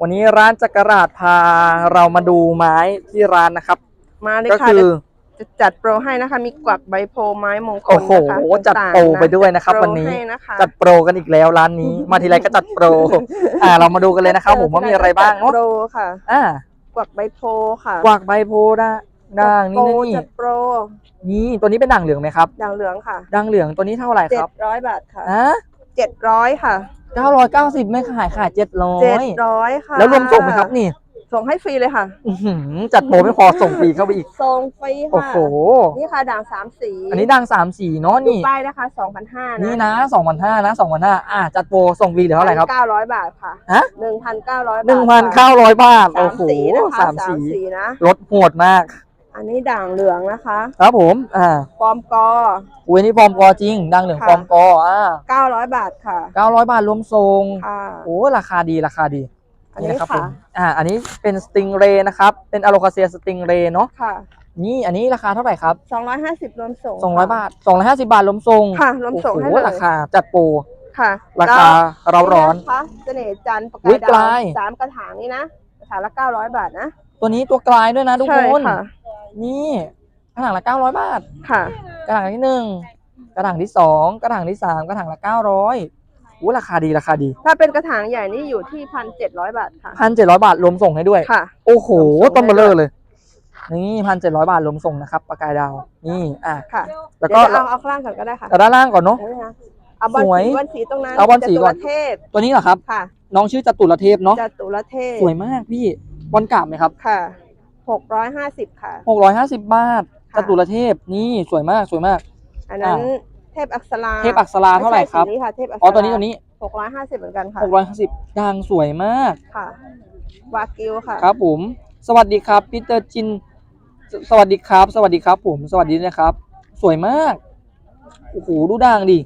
วันนี้ร้านจักรราชพาเรามาดูไม้ที่ร้านนะครับ มาเลยก็ค่ะคือเดี๋ยวจะจัดโปรให้นะคะ มีกวักใบโพไม้มงคลโอ้โหนะคะจัดต่างๆโปรไปด้วยนะครับจัโปวันนี้ให้นะคะจัดโปรกันอีกแล้วร้านนี้ มาทีไรก็จัดโปร อ่า เรามาดูกันเลยนะครับผมว่ามีอะไรบ้างจัดเนาะโปรค่ะ อ่ากวักใบโพค่ะ กวากใบโพด่าด่างนี่โปรนี่จัดโปรนี่ตัวนี้เป็นด่างเหลืองไหมครับด่างเหลืองค่ะด่างเหลืองตัวนี้เท่าไหร่เจ็ครับดร้อยบาทค่ะอะ เจ็ดร้อยค่ะเก้าร้อยเก้าสิบไม่ขายขายเจ็ดร้อเจ็ดยร้อยค่ะแล้วรวมส่งไหมครับนี่ส่งให้ฟรีเลยค่ะ อื้อหือจัดโปรไม่พอส่งฟรีเข้าไปอีก ส่งฟรีโอ้ค่ะ โห นี่ค่ะด่างสามสีอันนี้ด่างสามสีเนาะดูนี่ ป้ายนะคะสองพันห้านะนี่นะสองพันห้านะสองพันห้าอะจัดโปรส่งฟรีเหลือเท่าไหร่ครับ เก้าร้อยบาทค่ะฮะ หนึ่งพันเก้าร้อยบาทหนึ่งพันเก้าร้อยบาท สาโอ้มโหสีนะคะสามสีสีนะ ลดโหดมาก อันนี้ด่างเหลืองนะคะ ครับผม อ่าฟอร์มกอ อุ้ยนี่ฟอร์มกอจริง ดังเหลืองค่ะ ฟอร์มกออ่าเก้าร้อยบาทค่ะเก้าร้อยบาทรวมทรง ค่ะ โอ้ราคาดีราคาดีอันนี้นะครับผค่ะ มอ่าอันนี้เป็นสติงเรนะครับ เป็นอะโลคาเซียสติงเรเนาะ ค่ะนี่อันนี้ราคาเท่าไหร่ครับ สองร้อยห้าสิบรวมส่งสองร้อยค่ะบาทสองร้อยห้าสิบาทรวมทรงค่ะรวมส่งให้โอ้โหเลยราคาจัดโปรค่ะราคาเราร้อนนี่นะคะเสน่ห์จันทร์ประอุ๊กายยปดาลาวย สามกระถางนี่นะกระถางละเก้าร้อยบาทนะตัวนี้ตัวกลายด้วยนะทุกใช่คน ค่ะ นี่กระถางละเก้าร้อยบาท ค่ะ กระถางที่หนึ่งกระถางที่สองกระถางที่สามกระถางละเก้าร้อยอู้ราคาดีราคาดีถ้าเป็นกระถางใหญ่นี่อยู่ที่พันเจ็ดร้อยบาทค่ะ พันเจ็ดร้อยบาทรวมส่งให้ด้วย ค่ะ โอ้โหรวมส่งต้นเบลเลอให้ร์ด้วยเลย นี่พันเจ็ดร้อยบาทรวมส่งนะครับปากกายดาว นี่อะค่ะ แล้วเดี๋ก็ยวจะเอาเอาข้างล่างก่อนก็ได้ค่ะแต่ด้านล่างก่อนเนาะเดี๋ยวนะคะเอาบอลสวยสีบอลสีตรงนั้นเอาบอลสีก่อนจตุรเทพตัวนี้เหรอครับ ค่ะ น้องชื่อจตุรเทพเนาะจตุรเทพสวยมากพี่บอลกราบไหมครับ ค่ะ หกร้อยห้าสิบค่ะหกร้อยห้าสิบบาทค่ะจตุรเทพนี่สวยมากสวยมาก อันนั้นอ่าเทพอักษราเทพอักษราเท่าไหร่ครับ ม่ใช่สีนี้ค่ะเทพอักษราอ๋อตัวนี้ตัวนี้หกร้อยห้าสิบเหมือนกันค่ะหกร้อยห้าสิบด่างสวยมาก ค่ะ วากิวค่ะครับผม สวัสดีครับพีเตอร์จินสสวัสดีครับ สวัสดีครับผมสวัสดีนะครับ สวยมากโอ้โหดูด่างดิ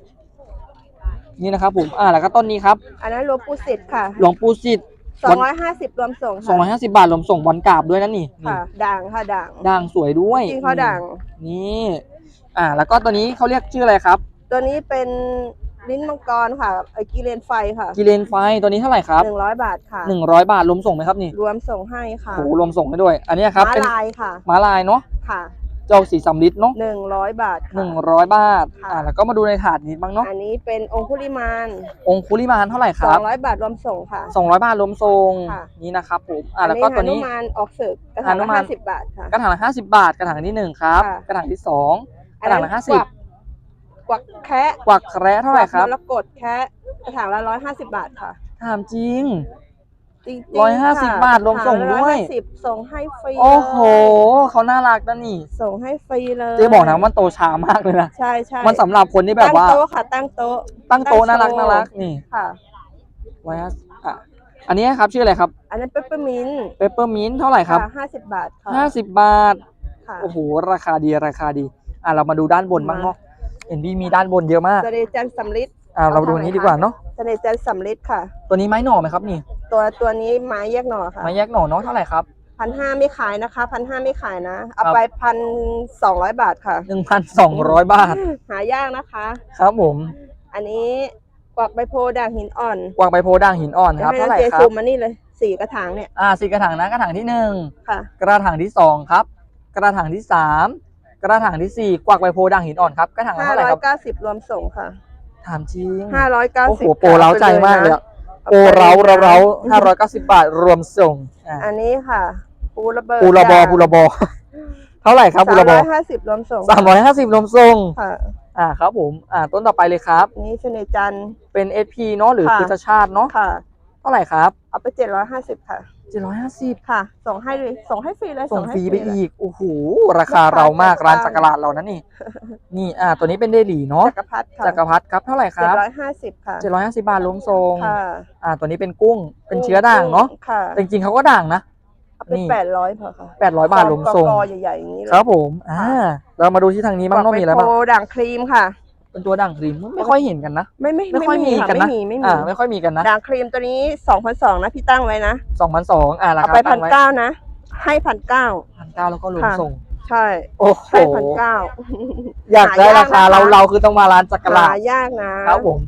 นี่นะครับผมอ่าแล้วก็ต้นนี้ครับ อันนั้นหลวงปู่สิทธิ์ค่ะ หลวงปู่สิทธิ์ สองร้อยห้าสิบรวมส่งสองร้อยค่ะห้าสิบาทรวมส่งบอลกราบด้วยนะนี่นี่ค่ะ ด่างค่ะด่างด่างสวยด้วยจริงเขาด่าง นี่ อ่า แล้วก็ตัวนี้เขาเรียกชื่ออะไรครับ ตัวนี้เป็นลิ้นมังกรค่ะไอกิเลนไฟค่ะกิเลนไฟตัวนี้เท่าไหร่ครับหนึ่งร้อยบาทค่ะ หนึ่งร้อยบาทรวมส่งไหมครับนี่รวมส่งให้ค่ะโอ้โหรวมส่งให้ด้วย อันนี้ครับ ม้าเป็นลายค่ะ ม้าลายเนาะ ค่ะ เจ้าสีสำลิดเนาะหนึ่งร้อยบาทหค่ะ นึ่งร้อยบาท ค่ะ อ่าแล้วก็มาดูในถาดนี้บ้างเนาะอันนี้เป็นองคุลิมานองคุลิมานเท่าไหร่คสอรับงร้อยบาทรวมส่งค่ะ สองร้อยบาทรวมทรงค่ะ นี่นะครับผมอ่าแล้วก็ตัวนี้หนุมานออกศึกกระถางหนุละมาน ห้าสิบบาทค่ะ กระถางละห้าสิบบาท กระถางที่หนึ่งครับ ค่ะ กระถางที่สอง กระถางละห้าสิบกวักแคะกวักแคระเท่าไหร่ครับ กวักมรกตแคะกระถางละร้อยห้าสิบบาทค่ะ ถามจริง จริงๆร้อยห้าสิบค่ะบาทรวมส่งด้วย ร้อห้าสิบส่งให้ฟรีโอ้โหเลยเขาน่ารักนะนี่ ส่งให้ฟรีเลยเจ๊บอกนะว่ามันโตช้ามากเลยนะ ใช่ใช่มันสำหรับคนที่แบบว่า ตั้งโต๊ะค่ะตั้งโต๊ะตั้งโต๊ะน่ารักตั้งโชว์น่ารักนี่ค่ะ ไว้อะอันนี้ครับชื่ออะไรครับอันนั้นเปปเปอร์มินต์เปปเปอร์มินเท่าไหร่ครับห้าสิบบาทค่ะห้าสิบบาท ค่ะ โอ้โห ราคาดีราคาดี อะเรามาดูด้านบนบ้างเนาะเห็นพี่มีด้านบนเยอะมากเสน่ห์จันทร์สำลิด อะเราดูอันนี้ดีกว่าเนาะเสน่ห์จันทร์สำลิดค่ะ ตัวนี้ไม้หน่อไหมครับนี่ ตัวตัวนี้ไม้แยกหน่อค่ะไม้แยกหน่อเนาะเท่าไหร่ครับพันห้าไม่ขายนะคะพันห้าไม่ขายนะ เอาครับไปพันสองร้อยบาทค่ะหนึ่งพันสองร้อยบาท หายากนะคะ ครับผม อันนี้กวักใบโพธิ์ด่างหินอ่อน กวางใบโพธิ์ด่างหินอ่อนครับดี๋ยวเท่าไหร่ให้น้องคเจรัซูบมมานี่เลยสี่กระถางเนี่ยอ่าสี่กระถางนะกระถางที่หนึ่งค่ะ กระถางที่สองครับ กระถางที่สามกระถางที่สี่กวักใบโพธิ์ด่างหินอ่อนครับกระถางละห้าเท่าไหร่ร้อยครับเก้าสิบรวมส่งค่ะ ถามจริงห้าร้อยเก้าโอ้โหสิบโปรเร้าใจมากเลยอะโปรเร้าเร้าเร้าห้าร้อยเก้าสิบบาทรวมส่งอะอันนี้ค่ะปูระเบิดปูระบอปูระบอ เท่าไหร่ครับปูสามระบร้ออยห้าสิบรวมส่งสามร้อยห้าสิบรวมส่งค่ะอ่าครับผมอ่าต้นต่อไปเลยครับอันนี้เสน่ห์จันทร์ เป็น SP เนาะหรือค่ะพุทธชาติเนาะ ค่ะ เท่าไหร่ครับเอาไปเจ็ดร้อยห้าสิบค่ะ เจ็ดร้อยห้าสิบค่ะ ส่งให้เลยส่งให้ฟรีเลยส่งให้ฟรีไปเลย อีกโอ้โหราคาเรามากร้านจักรลาดเรานะนี่ นี่อ่าตัวนี้เป็นเดลี่เนาะจักรพรรดิค่ะจักรพรรดิครับเท่าไหร่คเจ็ดรับร้อยห้าสิบค่ะเจ็ดร้อยห้าสิบบาทรวมทรงค่ะอ่าตัวนี้เป็นกุ้งเป็นเชื้อด่างเนาะค่ะแต่จริงๆเขาก็ด่างนะ เอาไปนี่ แปดร้อยพอค่ะแปดร้อยบาทรวมทรง กอๆใหญ่ๆอย่างนี้เลย ครับผมอ่าเรามาดูที่ทางนี้บ้างเนาะมีอะไรบ้างกวักใบโพด่างครีมค่ะ เป็นตัวด่างครีมไม่ค่อยเห็นกันนะ ไม่ไม่ไม่ค่อยมีค่ะกันนะไม่มีไม่มีอ่าไม่ค่อยมีกันนะด่างครีมตัวนี้สองพันสองนะพี่ตั้งไว้นะสองพันสองอ่าราเอาคาไปตั้พันงไว้เก้านะ ให้พันเก้า พันเก้าแล้วก็รวมค่ะ ส่ง ใช่โอ้โหให้พันเก้า อยากได้หายากราคานะคะ เราเราคือต้องมาร้านจักรลาหาดยากนะครับผม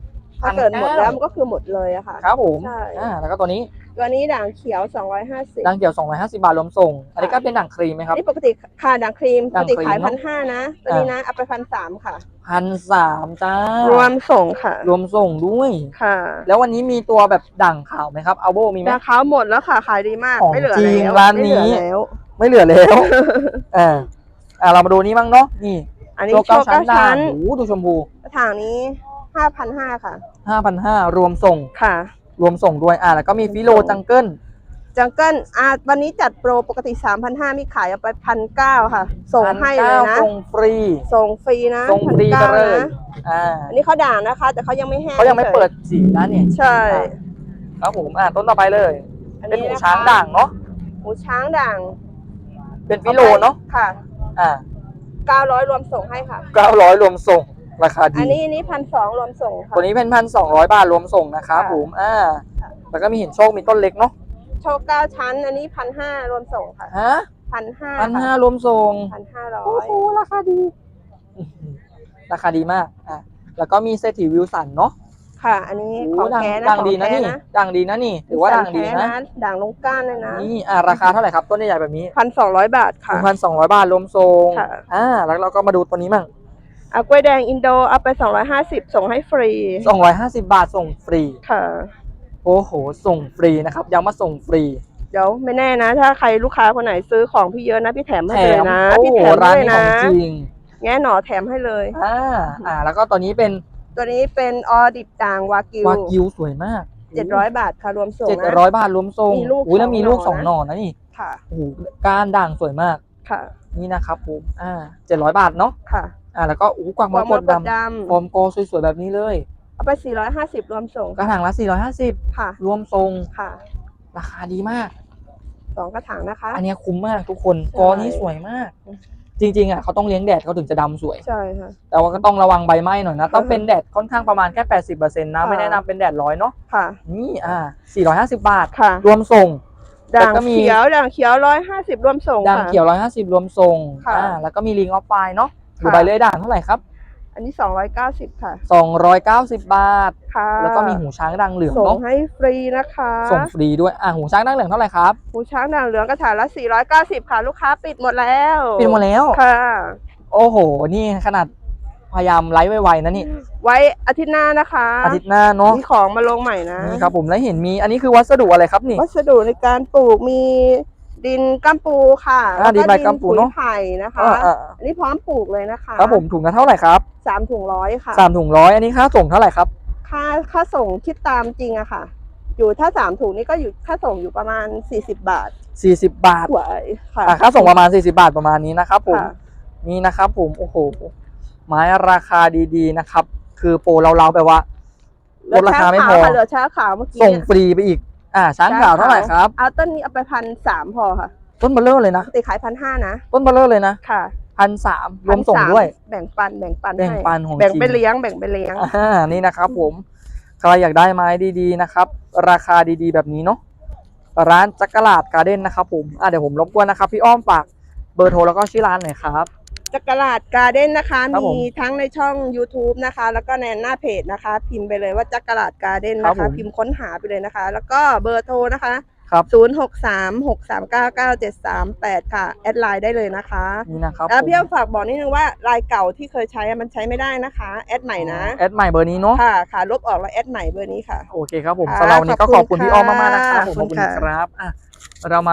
ถ้าเกิดหมดแล้วมันก็คือหมดเลยอะค่ะ ครับผมใช่ อ่าแล้วก็ตัวนี้ ตัวนี้ด่างเขียว 250 ด่างเขียว250 บาทรวมส่ง อันนี้ก็เป็นด่างครีมไหมครับ นี่ปกติค่ะด่างครีมปด่ากงติครีมขายเนพัอะนห้านะตัวนี้นะเอาไปพันสามค่ะพันสามจ้ารรวมส่งค่ะ รวมส่งด้วยค่ะ แล้ววันนี้มีตัวแบบด่างขาวไหมครับอัลโบมีไหมราคาหมดแล้วค่ะขายดีมากของไม่เหลือจริงแล้วร้านไม่เหลือนี้แล้วไม่เหลือแล้วอ่าอ่าเรามาดูนี้บ้างเนาะนี่อันนี้ตัวโชเก้าว์ชั้นเก้าด่าชั้งนโอ้โหดูชมพูกระถางนี้ห้าพันห้าค่ะ5,500รวมส่งค่ะ รวมส่งด้วยอ่าแล้วก็มีฟิโลจังเกิลจังเกิลอะวันนี้จัดโปรปกติ 3,500มีขายเอาไปพันเก้าค่ะ ส่งให้เลยนะ ส่งฟรี ส่งฟรีนะส่งฟรีไปเลย1,900นะอ่าอันนี้เขาด่างนะคะ แต่เขายังไม่แห้งเขายังไม่เปิดสีนะเนี่ยใช่ครับผมอ่าต้นต่อไปเลยอันเป็นนี้หูนะคะช้างด่างเนาะหูช้างด่าง เป็นฟิโลเนาะค่ะ อ่า900รวมส่งให้ค่ะ900รวมส่ง ราคาดี อันนี้อันนี้พันสองรวมส่งค่ะ ตัวนี้เป็นพันสองร้อยบาทรวมส่งนะครับค่ะ ผมอ่าแล้วก็มีเห็นโชคมีต้นเล็กเนาะโชว์เก้าชั้น อันนี้พันห้ารวมส่งค่ะฮะพันห้าพันห้ารวมส่งพันห้าร้อโอ้ยโหราคาดี ราคาดีมากอะแล้วก็มีเศรษฐีวิวสันเนาะค่ะ อันนี้ขโอ้องดังแท้นะดังของดีนะแท้นี่นะดังดีนะนี่ถือว่าดังดีแท้นะ ด่างลงก้านเลยนะนี่อะราคาเท่าไหร่ครับ ต้นใหญ่ๆแบบนี้พันสองร้อยบาทหค่ะ นึ่งพันสองร้อยบาทรวมทรงค่ะ อ่าแล้วเราก็มาดูตัวนี้มั่งเอากล้วยแดงอินโดเอาไป 250 ส่งให้ฟรีสองร้อยห้าสิบบาทส่งฟรี ค่ะ โอ้โห ส่งฟรีนะครับย้ำว่าส่งฟรี เดี๋ยวไม่แน่นะ ถ้าใครลูกค้าคนไหนซื้อของพี่เยอะนะ พี่แถมให้แถเลยมนะ โอ้พี่โหแถมร้านเลยนี้ขนะองจริงแง่หนอแถมให้เลย อ่าอ่า แล้วก็ตัวนี้เป็นตัวนี้เป็นออดิบด่างวากิววากิวสวยมาก700บาทค่ะรวมส่งเจ็ดนะ ร้อยบาทรวมทรงมีลูกอุ้ยแล้วมีลูกสสอองงหหน่น่ออนะนี่ค่ะ โอ้โหก้านด่างสวยมาก ค่ะ นี่นะครับผมอ่าเจ็ดร้อยบาทเนาะ ค่ะ อ่าแล้วก็อู้กวางมรกตกดดำดฟอร์มโกสวยๆแบบนี้เลยำเอาไป 450 รวมส่งกระถางละ 450 ค่ะ รวมทรงค่ะ ราคาดีมากสองกระถางนะคะ อันเนี้ยคุ้มมากทุกคนใช่กอนี้สวยมาก จริง ๆอะเขาต้องเลี้ยงแดดเขาถึงจะดำสวยใช่ค่ะแต่ว่าก็ต้องระวังใบไหม้หน่อยนะค่ะต้องเป็นแดดค่อนข้างประมาณแค่80%นะค่ะไม่แนะนำเป็นแดดร้อยเนาะค่ะ นี่อ่า450บาทค่ะรวมส่งด่างแล้วก็มีเขียวด่างเขียว150รวมส่งด่างค่ะเขียว150รวมส่งค่ะอ่าแล้วก็มีลิงออฟไฟเนาะ ดูค่ะใบเลื่อยด่างเท่าไหร่ครับ อันนี้ 290 ค่ะ 290 บาท ค่ะแล้วก็มีหูช้างด่างเหลืองส่งเนาะให้ฟรีนะคะส่งฟรีด้วยอ่าหูช้างด่างเหลืองเท่าไหร่ครับหูช้างด่างเหลืองกระถางละ 490 ค่ะ ลูกค้าปิดหมดแล้วปิดหมดแล้ว ค่ะ โอ้โห นี่ขนาดพยายามไลฟ์ไวๆนะนี่ไว้อาทิตย์หน้านะคะอาทิตย์หน้าเนาะมีของมาลงใหม่นะนี่ครับผมแล้วเห็นมีอันนี้คือวัสดุอะไรครับนี่ วัสดุในการปลูกมี ดินก้ามปูค่ะอ่าดินใบกัมปูเนอะปุ๋ยไผ่นะคะอ่าอ่า อันนี้พร้อมปลูกเลยนะคะครับผมถุงละเท่าไหร่ครับสามถุงร้อยค่ะ สามถุงร้อยอันนี้ค่าส่งเท่าไหร่ครับค่าค่าส่งคิดตามจริงอะค่ะ อยู่ถ้าสามถุงนี่ก็อยู่ค่าส่งอยู่ประมาณ40บาทสี่สิบบาท ไหวค่ะ อะค่าส่งประมาณสี่สิบาทประมาณนี้นะครับผมค่ะ นี่นะครับผมโอ้โหไม้ราคาดีๆนะครับ คือโปรเราๆแบบว่าลดราคาไม่พอเหลือช้ขวค่ะเหลือช้าขาวเมื่อกี้ส่งเนี่ย ฟรีไปอีก อ่าช้างขาวเท่าไหร่ครับ เอาต้นนี้เอาไปพันสามพอค่ะ ต้นเบลเลอร์เลยนะปกติขายพันห้านะต้นเบลเลอร์เลยนะค่ะพันสามรวมส่ง1,300ด้วย แบ่งปันแบ่งปันแบ่งให้ปันของแบ่งจริงไปเลี้ยงแบ่งไปเลี้ยงอ่านี่นะครับ ผมใครอยากได้ไม้ดีๆนะครับ ราคาดีๆ แบบนี้เนาะร้านจักรลาดการ์เด้นนะครับผมอะเดี๋ยวผมรบกวนนะครับ พี่อ้อมฝากเบอร์โทรแล้วก็ชื่อร้านหน่อยครับ จักรลาดการ์เด้นนะคะ ครับผมมีทั้งในช่อง YouTube นะคะ แล้วก็ในหน้าเพจนะคะ พิมพ์ไปเลยว่าจักรลาดการ์เด้นครันะบผคะ ม พิมพ์ค้นหาไปเลยนะคะ แล้วก็เบอร์โทรนะคะ ครับ0 6 3 6 3 9 9 7 3 8 ค่ะ แอดไลน์ได้เลยนะคะนี่นะครับแล้วผมพี่อ้อมฝากบอกนิดนึงว่าลายเก่าที่เคยใช้อะมันใช้ไม่ได้นะคะ แอดใหม่นะ แอดใหม่เบอร์นี้เนาะค่ะค่ะ ลบออกแล้วแอดใหม่เบอร์นี้ค่ะ โอเคครับผมค่ะสำหรับวันนี้ก็ขอบคุณขอบคุณพี่อ้อมมากๆนะครับค่ะผมขอบคุณขอบคุณค่ะ ครับอะเรามา